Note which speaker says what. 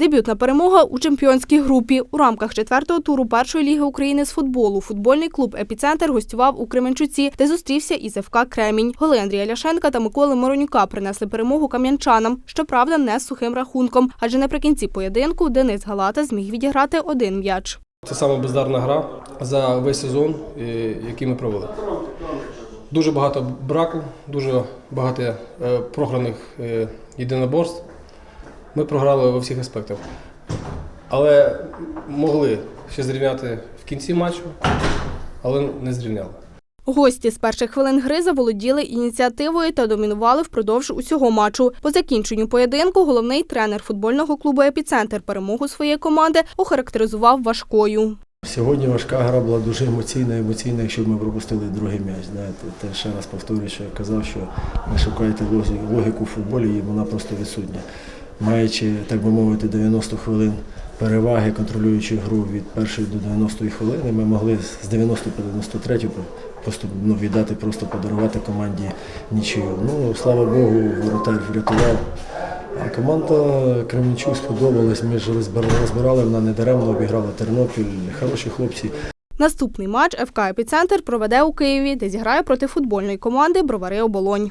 Speaker 1: Дебютна перемога у чемпіонській групі. У рамках четвертого туру першої ліги України з футболу футбольний клуб Епіцентр гостював у Кременчуці, де зустрівся із ФК Кремінь. Голи Андрія Ляшенка та Миколи Моронюка принесли перемогу кам'янчанам. Щоправда, не з сухим рахунком, адже наприкінці поєдинку Денис Галата зміг відіграти один м'яч.
Speaker 2: Це саме бездарна гра за весь сезон, який ми провели. Дуже багато браку, дуже багато е, програних е, єдиноборств. Ми програли у всіх аспектах. Але могли ще зрівняти в кінці матчу, але не зрівняли.
Speaker 1: Гості з перших хвилин гри заволоділи ініціативою та домінували впродовж усього матчу. По закінченню поєдинку головний тренер футбольного клубу Епіцентр перемогу своєї команди охарактеризував важкою.
Speaker 3: Сьогодні важка гра була дуже емоційна, емоційна, якщо б ми пропустили другий м'яч. Знаєте, те ще раз повторюю, що я казав, що ви шукаєте лозі- логіку в футболі, і вона просто відсутня. Маючи, так би мовити, 90 хвилин переваги, контролюючи гру від першої до 90-ї хвилини, ми могли з 90 по 93 просто ну, віддати, просто подарувати команді нічию. Ну, слава Богу, воротар врятував. А команда Кременчук сподобалась. Ми ж розбирали, вона не даремно обіграла Тернопіль. Хороші хлопці.
Speaker 1: Наступний матч ФК Епіцентр проведе у Києві, де зіграє проти футбольної команди Бровари Оболонь.